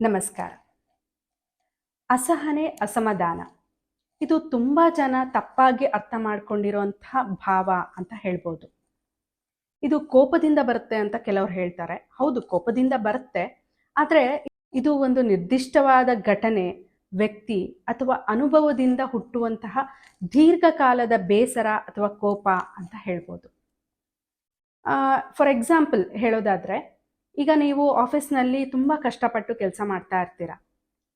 ನಮಸ್ಕಾರ. ಅಸಹನೆ, ಅಸಮಾಧಾನ. ಇದು ತುಂಬ ಜನ ತಪ್ಪಾಗಿ ಅರ್ಥ ಮಾಡ್ಕೊಂಡಿರುವಂತಹ ಭಾವ ಅಂತ ಹೇಳ್ಬೋದು. ಇದು ಕೋಪದಿಂದ ಬರುತ್ತೆ ಅಂತ ಕೆಲವ್ರು ಹೇಳ್ತಾರೆ. ಹೌದು, ಕೋಪದಿಂದ ಬರುತ್ತೆ. ಆದರೆ ಇದು ಒಂದು ನಿರ್ದಿಷ್ಟವಾದ ಘಟನೆ, ವ್ಯಕ್ತಿ ಅಥವಾ ಅನುಭವದಿಂದ ಹುಟ್ಟುವಂತಹ ದೀರ್ಘಕಾಲದ ಬೇಸರ ಅಥವಾ ಕೋಪ ಅಂತ ಹೇಳ್ಬೋದು. ಫಾರ್ ಎಕ್ಸಾಂಪಲ್ ಹೇಳೋದಾದ್ರೆ ಈಗ ನೀವು ಆಫೀಸ್ನಲ್ಲಿ ತುಂಬ ಕಷ್ಟಪಟ್ಟು ಕೆಲಸ ಮಾಡ್ತಾ ಇರ್ತೀರ?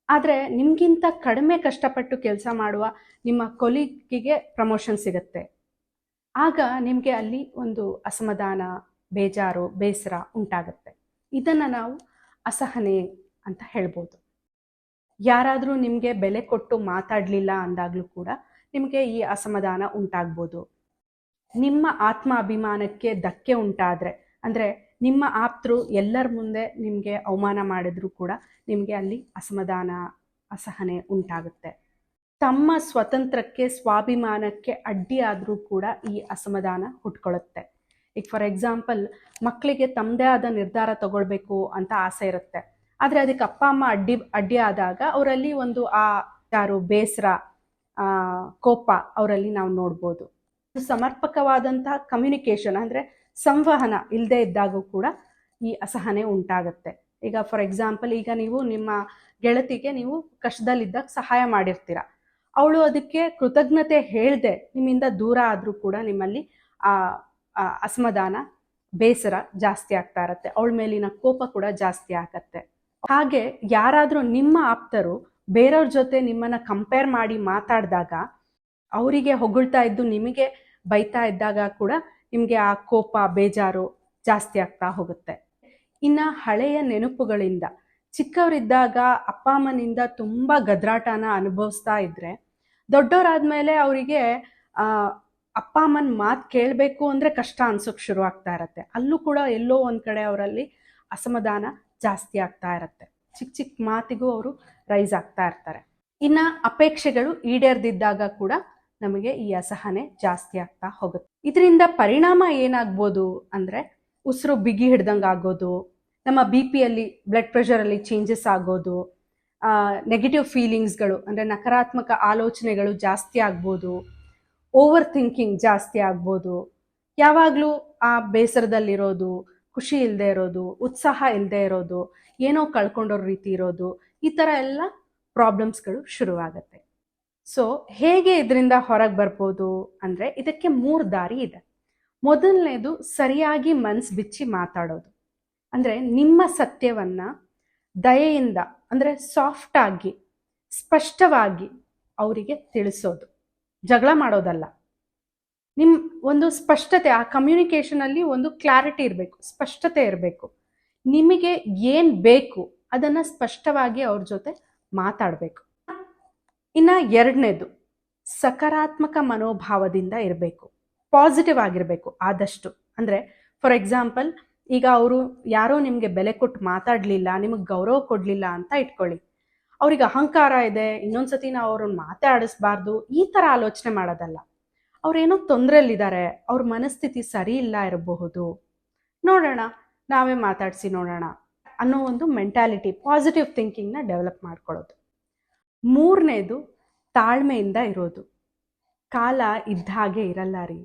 ಆದರೆ ನಿಮಗಿಂತ ಕಡಿಮೆ ಕಷ್ಟಪಟ್ಟು ಕೆಲಸ ಮಾಡುವ ನಿಮ್ಮ ಕೊಲೀಗಿಗೆ ಪ್ರಮೋಷನ್ ಸಿಗುತ್ತೆ. ಆಗ ನಿಮಗೆ ಅಲ್ಲಿ ಒಂದು ಅಸಮಾಧಾನ, ಬೇಜಾರು, ಬೇಸರ ಉಂಟಾಗುತ್ತೆ. ಇದನ್ನು ನಾವು ಅಸಹನೆ ಅಂತ ಹೇಳ್ಬೋದು. ಯಾರಾದರೂ ನಿಮಗೆ ಬೆಲೆ ಕೊಟ್ಟು ಮಾತಾಡಲಿಲ್ಲ ಅಂದಾಗಲೂ ಕೂಡ ನಿಮಗೆ ಈ ಅಸಮಾಧಾನ ಉಂಟಾಗ್ಬೋದು. ನಿಮ್ಮ ಆತ್ಮ ಅಭಿಮಾನಕ್ಕೆ ಧಕ್ಕೆ ಉಂಟಾದರೆ, ಅಂದರೆ ನಿಮ್ಮ ಆಪ್ತರು ಎಲ್ಲರ ಮುಂದೆ ನಿಮಗೆ ಅವಮಾನ ಮಾಡಿದರೂ ಕೂಡ ನಿಮಗೆ ಅಲ್ಲಿ ಅಸಮಾಧಾನ, ಅಸಹನೆ ಉಂಟಾಗುತ್ತೆ. ತಮ್ಮ ಸ್ವತಂತ್ರಕ್ಕೆ ಸ್ವಾಭಿಮಾನಕ್ಕೆ ಅಡ್ಡಿ ಆದರೂ ಕೂಡ ಈ ಅಸಮಾಧಾನ ಹುಟ್ಕೊಳ್ಳುತ್ತೆ ಈಗ ಫಾರ್ ಎಕ್ಸಾಂಪಲ್ ಮಕ್ಕಳಿಗೆ ತಮ್ಮದೇ ಆದ ನಿರ್ಧಾರ ತಗೊಳ್ಬೇಕು ಅಂತ ಆಸೆ ಇರುತ್ತೆ. ಆದರೆ ಅದಕ್ಕೆ ಅಪ್ಪ, ಅಮ್ಮ ಅಡ್ಡಿ ಅಡ್ಡಿ ಆದಾಗ ಅವರಲ್ಲಿ ಒಂದು ಆ ಯಾರು ಬೇಸರ ಕೋಪ ಅವರಲ್ಲಿ ನಾವು ನೋಡ್ಬೋದು. ಸಮರ್ಪಕವಾದಂತಹ ಕಮ್ಯುನಿಕೇಶನ್ ಅಂದರೆ ಸಂವಹನ ಇಲ್ಲದೆ ಇದ್ದಾಗೂ ಕೂಡ ಈ ಅಸಹನೆ ಉಂಟಾಗುತ್ತೆ. ಈಗ ಫಾರ್ ಎಕ್ಸಾಂಪಲ್ ಈಗ ನೀವು ನಿಮ್ಮ ಗೆಳತಿಗೆ ನೀವು ಕಷ್ಟದಲ್ಲಿದ್ದಾಗ ಸಹಾಯ ಮಾಡಿರ್ತೀರ. ಅವಳು ಅದಕ್ಕೆ ಕೃತಜ್ಞತೆ ಹೇಳದೆ ನಿಮ್ಮಿಂದ ದೂರ ಆದರೂ ಕೂಡ ನಿಮ್ಮಲ್ಲಿ ಆ ಅಸಮಾಧಾನ, ಬೇಸರ ಜಾಸ್ತಿ ಆಗ್ತಾ ಇರತ್ತೆ. ಅವಳ ಮೇಲಿನ ಕೋಪ ಕೂಡ ಜಾಸ್ತಿ ಆಗತ್ತೆ. ಹಾಗೆ ಯಾರಾದರೂ ನಿಮ್ಮ ಆಪ್ತರು ಬೇರೆಯವ್ರ ಜೊತೆ ನಿಮ್ಮನ್ನ ಕಂಪೇರ್ ಮಾಡಿ ಮಾತಾಡಿದಾಗ, ಅವರಿಗೆ ಹೊಗಳ್ತಾ ಇದ್ದು ನಿಮಗೆ ಬೈತಾ ಇದ್ದಾಗ ಕೂಡ ನಿಮಗೆ ಆ ಕೋಪ, ಬೇಜಾರು ಜಾಸ್ತಿ ಆಗ್ತಾ ಹೋಗುತ್ತೆ. ಇನ್ನು ಹಳೆಯ ನೆನಪುಗಳಿಂದ, ಚಿಕ್ಕವರಿದ್ದಾಗ ಅಪ್ಪ ಅಮ್ಮನಿಂದ ತುಂಬ ಗದ್ರಾಟನ ಅನುಭವಿಸ್ತಾ ಇದ್ರೆ, ದೊಡ್ಡವರಾದ್ಮೇಲೆ ಅವರಿಗೆ ಅಪ್ಪ ಅಮ್ಮನ ಮಾತು ಕೇಳಬೇಕು ಅಂದರೆ ಕಷ್ಟ ಅನ್ಸೋಕ್ ಶುರು ಆಗ್ತಾ ಇರತ್ತೆ. ಅಲ್ಲೂ ಕೂಡ ಎಲ್ಲೋ ಒಂದು ಕಡೆ ಅವರಲ್ಲಿ ಅಸಮಾಧಾನ ಜಾಸ್ತಿ ಆಗ್ತಾ ಇರತ್ತೆ. ಚಿಕ್ಕ ಚಿಕ್ಕ ಮಾತಿಗೂ ಅವರು ರೈಸ್ ಆಗ್ತಾ ಇರ್ತಾರೆ. ಇನ್ನು ಅಪೇಕ್ಷೆಗಳು ಈಡೇರ್ದಿದ್ದಾಗ ಕೂಡ ನಮಗೆ ಈ ಅಸಹನೆ ಜಾಸ್ತಿ ಆಗ್ತಾ ಹೋಗುತ್ತೆ. ಇದರಿಂದ ಪರಿಣಾಮ ಏನಾಗ್ಬೋದು ಅಂದರೆ ಉಸಿರು ಬಿಗಿ ಹಿಡ್ದಂಗೆ ಆಗೋದು, ನಮ್ಮ ಬಿ ಪಿಯಲ್ಲಿ ಬ್ಲಡ್ ಪ್ರೆಷರಲ್ಲಿ ಚೇಂಜಸ್ ಆಗೋದು ನೆಗೆಟಿವ್ ಫೀಲಿಂಗ್ಸ್ಗಳು ಅಂದರೆ ನಕಾರಾತ್ಮಕ ಆಲೋಚನೆಗಳು ಜಾಸ್ತಿ ಆಗ್ಬೋದು ಓವರ್ ಥಿಂಕಿಂಗ್ ಜಾಸ್ತಿ ಆಗ್ಬೋದು. ಯಾವಾಗಲೂ ಆ ಬೇಸರದಲ್ಲಿರೋದು, ಖುಷಿ ಇಲ್ಲದೆ ಇರೋದು, ಉತ್ಸಾಹ ಇಲ್ಲದೆ ಇರೋದು, ಏನೋ ಕಳ್ಕೊಂಡೋ ರೀತಿ ಇರೋದು, ಈ ಥರ ಎಲ್ಲ ಪ್ರಾಬ್ಲಮ್ಸ್ಗಳು ಶುರುವಾಗತ್ತೆ. ಸೊ ಹೇಗೆ ಇದರಿಂದ ಹೊರಗೆ ಬರ್ಬೋದು ಅಂದರೆ ಇದಕ್ಕೆ ಮೂರು ದಾರಿ ಇದೆ. ಮೊದಲನೇದು ಸರಿಯಾಗಿ ಮನ್ಸು ಬಿಚ್ಚಿ ಮಾತಾಡೋದು. ಅಂದರೆ ನಿಮ್ಮ ಸತ್ಯವನ್ನು ದಯೆಯಿಂದ, ಅಂದರೆ ಸಾಫ್ಟಾಗಿ ಸ್ಪಷ್ಟವಾಗಿ ಅವರಿಗೆ ತಿಳಿಸೋದು. ಜಗಳ ಮಾಡೋದಲ್ಲ. ನಿಮ್ಮ ಒಂದು ಸ್ಪಷ್ಟತೆ, ಆ ಕಮ್ಯುನಿಕೇಷನಲ್ಲಿ ಒಂದು ಕ್ಲಾರಿಟಿ ಇರಬೇಕು, ಸ್ಪಷ್ಟತೆ ಇರಬೇಕು. ನಿಮಗೆ ಏನು ಬೇಕು ಅದನ್ನು ಸ್ಪಷ್ಟವಾಗಿ ಅವ್ರ ಜೊತೆ ಮಾತಾಡಬೇಕು. ಇನ್ನು ಎರಡನೇದು ಸಕಾರಾತ್ಮಕ ಮನೋಭಾವದಿಂದ ಇರಬೇಕು. ಪಾಸಿಟಿವ್ ಆಗಿರಬೇಕು ಆದಷ್ಟು. ಅಂದರೆ ಫಾರ್ ಎಕ್ಸಾಂಪಲ್ ಈಗ ಅವರು ಯಾರೋ ನಿಮಗೆ ಬೆಲೆ ಕೊಟ್ಟು ಮಾತಾಡಲಿಲ್ಲ, ನಿಮಗೆ ಗೌರವ ಕೊಡಲಿಲ್ಲ ಅಂತ ಇಟ್ಕೊಳ್ಳಿ. ಅವ್ರಿಗೆ ಅಹಂಕಾರ ಇದೆ, ಇನ್ನೊಂದ್ಸತಿ ನಾವು ಅವ್ರನ್ನ ಮಾತಾಡಿಸ್ಬಾರ್ದು, ಈ ಥರ ಆಲೋಚನೆ ಮಾಡೋದಲ್ಲ. ಅವ್ರೇನೋ ತೊಂದರೆಯಲ್ಲಿದ್ದಾರೆ, ಅವ್ರ ಮನಸ್ಥಿತಿ ಸರಿ ಇಲ್ಲ ಇರಬಹುದು. ನೋಡೋಣ, ನಾವೇ ಮಾತಾಡಿಸಿ ನೋಡೋಣ ಅನ್ನೋ ಒಂದು ಮೆಂಟ್ಯಾಲಿಟಿ ಪಾಸಿಟಿವ್ ಥಿಂಕಿಂಗ್ನ ಡೆವಲಪ್ ಮಾಡ್ಕೊಳ್ಳೋದು. ಮೂರನೇದು ತಾಳ್ಮೆಯಿಂದ ಇರೋದು. ಕಾಲ ಇದ್ದ ಹಾಗೆ ಇರಲ್ಲ ರೀ.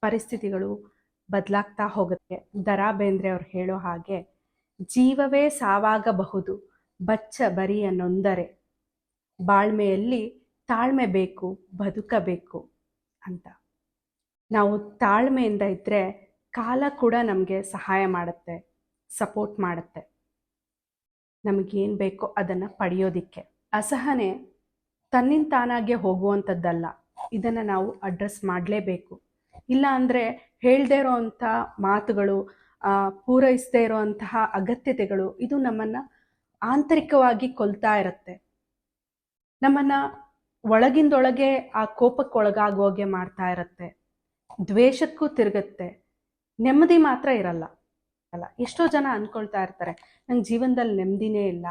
ಪರಿಸ್ಥಿತಿಗಳು ಬದಲಾಗ್ತಾ ಹೋಗುತ್ತೆ. ದರಾ ಬೇಂದ್ರೆ ಅವ್ರು ಹೇಳೋ ಹಾಗೆ ಜೀವವೇ ಸಾವಾಗಬಹುದು. ಬಚ್ಚ ಬರಿಯ ನೊಂದರೆ ಬಾಳ್ಮೆಯಲ್ಲಿ ತಾಳ್ಮೆ ಬೇಕು, ಬದುಕಬೇಕು ಅಂತ. ನಾವು ತಾಳ್ಮೆಯಿಂದ ಇದ್ದರೆ ಕಾಲ ಕೂಡ ನಮಗೆ ಸಹಾಯ ಮಾಡುತ್ತೆ, ಸಪೋರ್ಟ್ ಮಾಡುತ್ತೆ. ನಮಗೇನು ಬೇಕೋ ಅದನ್ನು ಪಡೆಯೋದಿಕ್ಕೆ. ಅಸಹನೆ ತನ್ನಿಂದ ತಾನಾಗೆ ಹೋಗುವಂಥದ್ದಲ್ಲ. ಇದನ್ನು ನಾವು ಅಡ್ರೆಸ್ ಮಾಡಲೇಬೇಕು. ಇಲ್ಲ ಅಂದರೆ ಹೇಳದೇ ಇರೋವಂಥ ಮಾತುಗಳು ಪೂರೈಸದೇ ಇರೋವಂತಹ ಅಗತ್ಯತೆಗಳು, ಇದು ನಮ್ಮನ್ನು ಆಂತರಿಕವಾಗಿ ಕೊಲ್ತಾ ಇರುತ್ತೆ. ನಮ್ಮನ್ನು ಒಳಗಿಂದೊಳಗೆ ಆ ಕೋಪಕ್ಕೆ ಒಳಗಾಗೋಗೆ ಮಾಡ್ತಾ ಇರುತ್ತೆ. ದ್ವೇಷಕ್ಕೂ ತಿರುಗುತ್ತೆ. ನೆಮ್ಮದಿ ಮಾತ್ರ ಇರಲ್ಲ. ಅಲ್ಲ, ಎಷ್ಟೋ ಜನ ಅಂದ್ಕೊಳ್ತಾ ಇರ್ತಾರೆ, ನಂಗೆ ಜೀವನದಲ್ಲಿ ನೆಮ್ಮದಿನೇ ಇಲ್ಲ,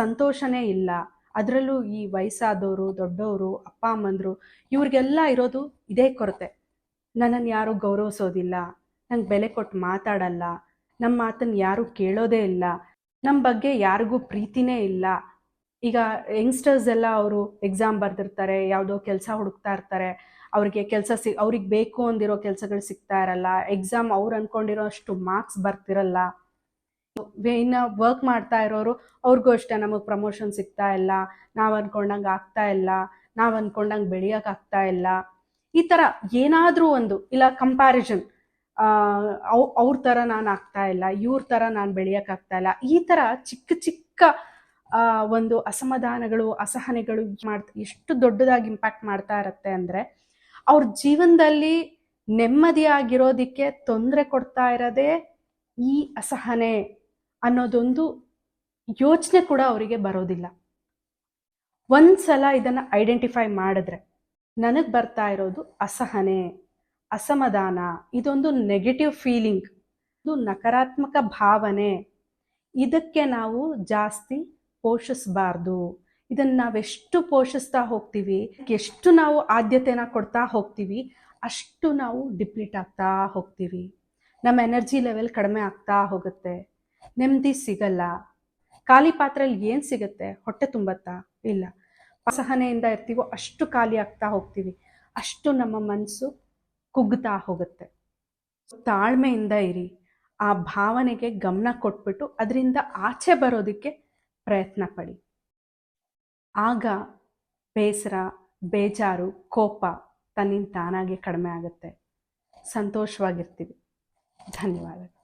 ಸಂತೋಷನೇ ಇಲ್ಲ ಅದರಲ್ಲೂ ಈ ವಯಸ್ಸಾದವರು, ದೊಡ್ಡವರು, ಅಪ್ಪ, ಅಮ್ಮಂದರು, ಇವ್ರಿಗೆಲ್ಲ ಇರೋದು ಇದೇ ಕೊರತೆ. ನನ್ನನ್ನು ಯಾರೂ ಗೌರವಿಸೋದಿಲ್ಲ. ನಂಗೆ ಬೆಲೆ ಕೊಟ್ಟು ಮಾತಾಡಲ್ಲ. ನಮ್ಮ ಮಾತನ್ನು ಯಾರೂ ಕೇಳೋದೇ ಇಲ್ಲ. ನಮ್ಮ ಬಗ್ಗೆ ಯಾರಿಗೂ ಪ್ರೀತಿನೇ ಇಲ್ಲ. ಈಗ ಯಂಗ್ಸ್ಟರ್ಸ್ ಎಲ್ಲ ಅವರು ಎಕ್ಸಾಮ್ ಬರೆದಿರ್ತಾರೆ, ಯಾವುದೋ ಕೆಲಸ ಹುಡುಕ್ತಾ ಇರ್ತಾರೆ. ಅವ್ರಿಗೆ ಕೆಲಸ ಸಿ, ಅವ್ರಿಗೆ ಬೇಕು ಅಂದಿರೋ ಕೆಲಸಗಳು ಸಿಗ್ತಾ ಇರಲ್ಲ. ಎಕ್ಸಾಮ್ ಅವ್ರು ಅಂದ್ಕೊಂಡಿರೋ ಅಷ್ಟು ಮಾರ್ಕ್ಸ್ ಬರ್ತಿರಲ್ಲ. ಇನ್ನು ವರ್ಕ್ ಮಾಡ್ತಾ ಇರೋರು, ಅವ್ರಿಗೂ ಅಷ್ಟೇ ನಮಗೆ ಪ್ರಮೋಷನ್ ಸಿಗ್ತಾ ಇಲ್ಲ, ನಾವು ಅನ್ಕೊಂಡಂಗೆ ಆಗ್ತಾ ಇಲ್ಲ, ನಾವು ಅನ್ಕೊಂಡಂಗೆ ಬೆಳೆಯೋಕೆ ಆಗ್ತಾ ಇಲ್ಲ. ಈ ಥರ ಏನಾದರೂ ಒಂದು, ಇಲ್ಲ ಕಂಪ್ಯಾರಿಸನ್ ಅವ್, ಅವ್ರ ಥರ ನಾನು ಆಗ್ತಾ ಇಲ್ಲ, ಇವ್ರ ಥರ ನಾನು ಬೆಳೆಯೋಕೆ ಆಗ್ತಾ ಇಲ್ಲ, ಈ ಥರ ಚಿಕ್ಕ ಚಿಕ್ಕ ಒಂದು ಅಸಮಾಧಾನಗಳು, ಅಸಹನೆಗಳು ಮಾಡ್ತಾ, ಎಷ್ಟು ದೊಡ್ಡದಾಗಿ ಇಂಪ್ಯಾಕ್ಟ್ ಮಾಡ್ತಾ ಇರತ್ತೆ ಅಂದರೆ, ಅವ್ರ ಜೀವನದಲ್ಲಿ ನೆಮ್ಮದಿಯಾಗಿರೋದಕ್ಕೆ ತೊಂದರೆ ಕೊಡ್ತಾ ಇರೋದೇ ಈ ಅಸಹನೆ ಅನ್ನೋದೊಂದು ಯೋಚನೆ ಕೂಡ ಅವರಿಗೆ ಬರೋದಿಲ್ಲ. ಒಂದ್ಸಲ ಇದನ್ನು ಐಡೆಂಟಿಫೈ ಮಾಡಿದ್ರೆ ನನಗೆ ಬರ್ತಾ ಇರೋದು ಅಸಹನೆ, ಅಸಮಾಧಾನ, ಇದೊಂದು ನೆಗೆಟಿವ್ ಫೀಲಿಂಗ್ ಇದು ನಕಾರಾತ್ಮಕ ಭಾವನೆ. ಇದಕ್ಕೆ ನಾವು ಜಾಸ್ತಿ ಪೋಷಿಸಬಾರ್ದು. ಇದನ್ನ ನಾವೆಷ್ಟು ಪೋಷಿಸ್ತಾ ಹೋಗ್ತೀವಿ, ಎಷ್ಟು ನಾವು ಆದ್ಯತೆನ ಕೊಡ್ತಾ ಹೋಗ್ತೀವಿ, ಅಷ್ಟು ನಾವು ಡಿಪ್ಲೀಟ್ ಆಗ್ತಾ ಹೋಗ್ತೀವಿ. ನಮ್ಮ ಎನರ್ಜಿ ಲೆವೆಲ್ ಕಡಿಮೆ ಆಗ್ತಾ ಹೋಗುತ್ತೆ. ನೆಮ್ಮದಿ ಸಿಗಲ್ಲ. ಖಾಲಿ ಪಾತ್ರೆಯಲ್ಲಿ ಏನು ಸಿಗುತ್ತೆ? ಹೊಟ್ಟೆ ತುಂಬತ್ತಾ? ಇಲ್ಲ. ಅಸಹನೆಯಿಂದ ಇರ್ತೀವೋ ಅಷ್ಟು ಖಾಲಿ ಆಗ್ತಾ ಹೋಗ್ತೀವಿ. ಅಷ್ಟು ನಮ್ಮ ಮನಸ್ಸು ಕುಗ್ತಾ ಹೋಗುತ್ತೆ. ತಾಳ್ಮೆಯಿಂದ ಇರಿ. ಆ ಭಾವನೆಗೆ ಗಮನ ಕೊಟ್ಬಿಟ್ಟು ಅದರಿಂದ ಆಚೆ ಬರೋದಕ್ಕೆ ಪ್ರಯತ್ನ ಪಡಿ. ಆಗ ಬೇಸರ, ಬೇಜಾರು, ಕೋಪ ತನ್ನಿಂದ ತಾನಾಗೆ ಕಡಿಮೆ ಆಗುತ್ತೆ. ಸಂತೋಷವಾಗಿರ್ತೀವಿ. ಧನ್ಯವಾದಗಳು.